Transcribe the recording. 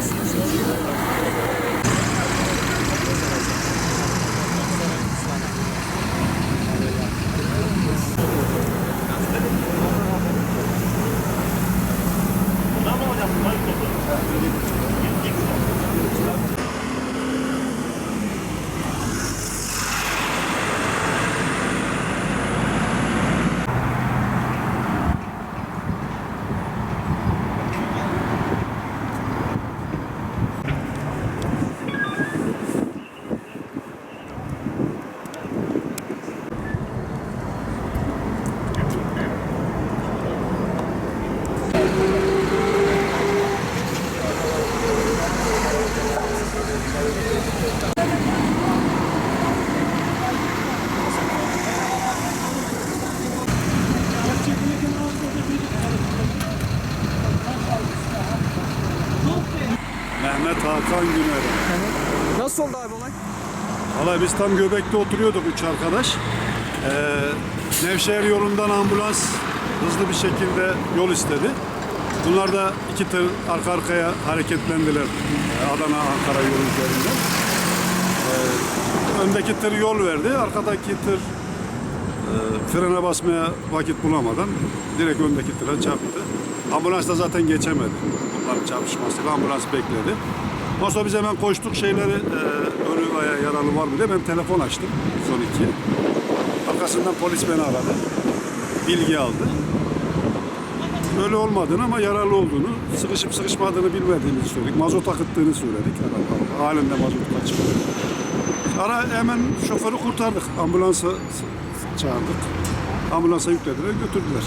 Deus. Sim. Hakan Güner'e. Nasıl oldu abi olay? Valla biz tam Göbek'te oturuyorduk üç arkadaş. Ee, Nevşehir yolundan ambulans hızlı bir şekilde yol istedi. Bunlar da iki tır arka arkaya hareketlendiler ee, Adana Ankara yolu üzerinde. Ee, öndeki tır yol verdi, arkadaki tır e, frene basmaya vakit bulamadan direkt öndeki tıra çarptı. Ambulans da zaten geçemedi. Bunların çarpışmasıyla ambulans bekledi. Ondan sonra biz hemen koştuk şeyleri e, önü veya yaralı var mı diye ben telefon açtım son iki. Arkasından polis beni aradı. Bilgi aldı. Öyle olmadığını ama yaralı olduğunu, sıkışıp sıkışmadığını bilmediğimizi söyledik. Mazot akıttığını söyledik. Araba- Halinde mazot kaçırdı. Ara hemen şoförü kurtardık. Ambulansa çağırdık. Ambulansa yüklediler, götürdüler.